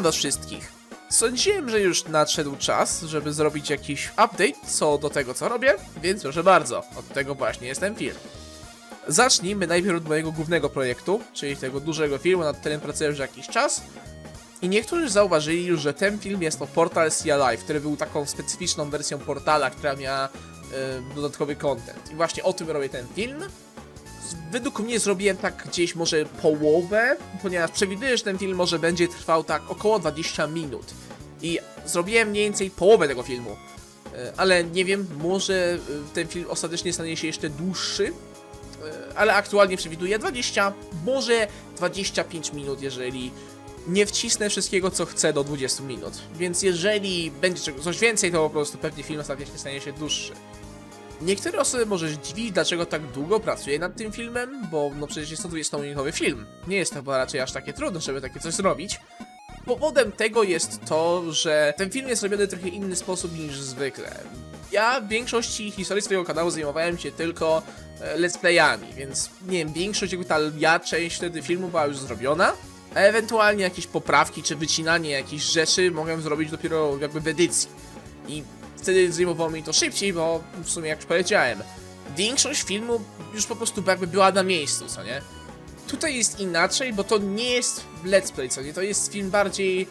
was wszystkich. Sądziłem, że już nadszedł czas, żeby zrobić jakiś update co do tego, co robię, więc proszę bardzo, od tego właśnie jest ten film. Zacznijmy najpierw od mojego głównego projektu, czyli tego dużego filmu, nad którym pracuję już jakiś czas. I niektórzy zauważyli już, że ten film jest to portal Sia Live, który był taką specyficzną wersją portala, która miała e, dodatkowy content. I właśnie o tym robię ten film. Według mnie zrobiłem tak gdzieś może połowę, ponieważ przewiduję, że ten film może będzie trwał tak około 20 minut. I zrobiłem mniej więcej połowę tego filmu. E, Ale nie wiem, może e, ten film ostatecznie stanie się jeszcze dłuższy. E, Ale aktualnie przewiduję 20, może 25 minut, jeżeli nie wcisnę wszystkiego, co chcę do 20 minut. Więc jeżeli będzie coś więcej, to po prostu pewnie film ostatecznie stanie się dłuższy. Niektóre osoby może zdziwić, dlaczego tak długo pracuję nad tym filmem, bo no przecież jest to 20-minutowy film. Nie jest to chyba raczej aż takie trudne, żeby takie coś zrobić. Powodem tego jest to, że ten film jest robiony w trochę inny sposób niż zwykle. Ja w większości historii swojego kanału zajmowałem się tylko e, let's playami, więc nie wiem, większość jakby ta ja część wtedy filmu była już zrobiona, a ewentualnie jakieś poprawki czy wycinanie jakichś rzeczy mogłem zrobić dopiero jakby w edycji. I wtedy zajmowało mi to szybciej, bo w sumie jak już powiedziałem, większość filmu już po prostu jakby była na miejscu, co nie? Tutaj jest inaczej, bo to nie jest let's play, co nie? To jest film bardziej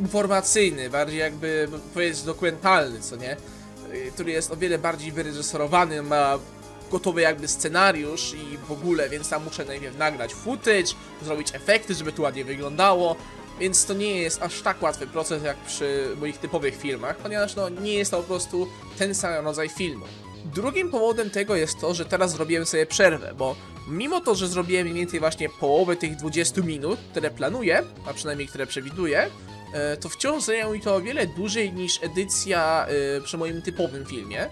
informacyjny, bardziej jakby powiedzieć dokumentalny, co nie? Y, Który jest o wiele bardziej wyreżyserowany, ma gotowy jakby scenariusz i w ogóle, więc tam muszę najpierw nagrać footage, zrobić efekty, żeby to ładnie wyglądało, więc to nie jest aż tak łatwy proces jak przy moich typowych filmach, ponieważ no nie jest to po prostu ten sam rodzaj filmu. Drugim powodem tego jest to, że teraz zrobiłem sobie przerwę, bo mimo to, że zrobiłem mniej więcej właśnie połowę tych 20 minut, które planuję, a przynajmniej które przewiduję, e, to wciąż zajęło mi to o wiele dłużej niż edycja e, przy moim typowym filmie.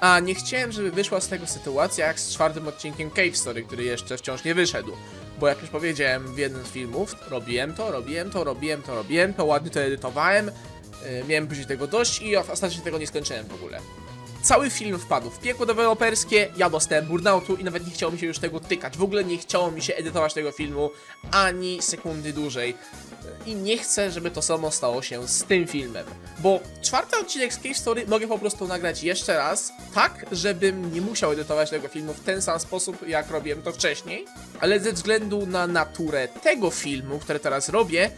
A nie chciałem, żeby wyszła z tego sytuacja jak z czwartym odcinkiem Cave Story, który jeszcze wciąż nie wyszedł. Bo jak już powiedziałem w jednym z filmów, robiłem to, robiłem to, robiłem to, robiłem to, ładnie to edytowałem, e, miałem później tego dość i ostatecznie tego nie skończyłem w ogóle. Cały film wpadł w piekło deweloperskie, ja dostałem burnoutu i nawet nie chciało mi się już tego tykać. W ogóle nie chciało mi się edytować tego filmu ani sekundy dłużej. I nie chcę, żeby to samo stało się z tym filmem. Bo czwarty odcinek z Cave Story mogę po prostu nagrać jeszcze raz, tak, żebym nie musiał edytować tego filmu w ten sam sposób, jak robiłem to wcześniej. Ale ze względu na naturę tego filmu, który teraz robię,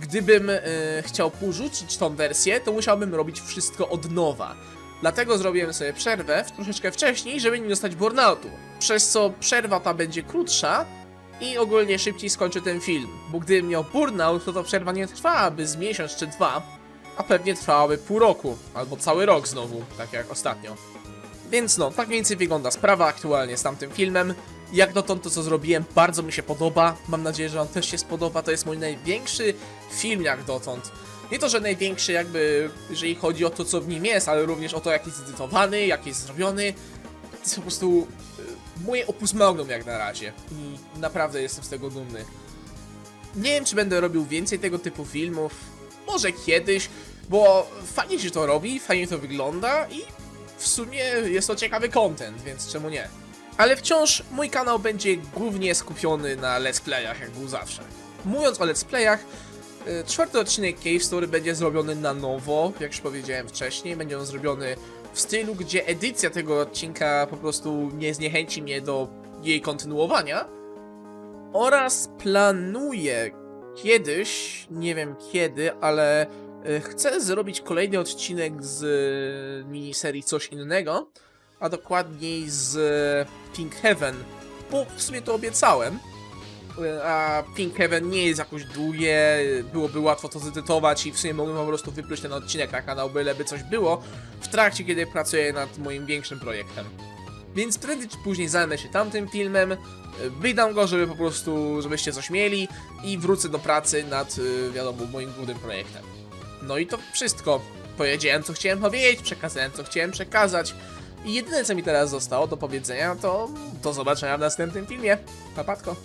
gdybym e, chciał porzucić tą wersję, to musiałbym robić wszystko od nowa. Dlatego zrobiłem sobie przerwę w troszeczkę wcześniej, żeby nie dostać burnoutu. Przez co przerwa ta będzie krótsza i ogólnie szybciej skończę ten film. Bo gdybym miał burnout, to ta przerwa nie trwałaby z miesiąc czy dwa, a pewnie trwałaby pół roku, albo cały rok znowu, tak jak ostatnio. Więc no, tak mniej więcej wygląda sprawa aktualnie z tamtym filmem. Jak dotąd to co zrobiłem bardzo mi się podoba, mam nadzieję, że wam też się spodoba, to jest mój największy film jak dotąd. Nie to, że największy jakby, jeżeli chodzi o to co w nim jest, ale również o to jak jest edytowany, jak jest zrobiony. To jest po prostu y, moje opus magnum jak na razie i naprawdę jestem z tego dumny. Nie wiem, czy będę robił więcej tego typu filmów. Może kiedyś, bo fajnie się to robi, fajnie to wygląda i w sumie jest to ciekawy content, więc czemu nie? Ale wciąż mój kanał będzie głównie skupiony na let's playach, jak był zawsze. Mówiąc o let's playach, czwarty odcinek Cave Story będzie zrobiony na nowo, jak już powiedziałem wcześniej. Będzie on zrobiony w stylu, gdzie edycja tego odcinka po prostu nie zniechęci mnie do jej kontynuowania. Oraz planuję kiedyś, nie wiem kiedy, ale y, chcę zrobić kolejny odcinek z y, miniserii Coś Innego, a dokładniej z y, Pink Heaven, bo w sumie to obiecałem. A Pink Heaven nie jest jakoś długie, byłoby łatwo to zedytować i w sumie mogłem po prostu wypluć ten odcinek na kanał, byleby coś było, w trakcie kiedy pracuję nad moim większym projektem. Więc prędzej czy później zajmę się tamtym filmem, wydam go, żeby po prostu, żebyście coś mieli i wrócę do pracy nad, y, wiadomo, moim głównym projektem. No i to wszystko. Powiedziałem, co chciałem powiedzieć, przekazałem, co chciałem przekazać. I jedyne, co mi teraz zostało do powiedzenia, to do zobaczenia w następnym filmie. Papatko.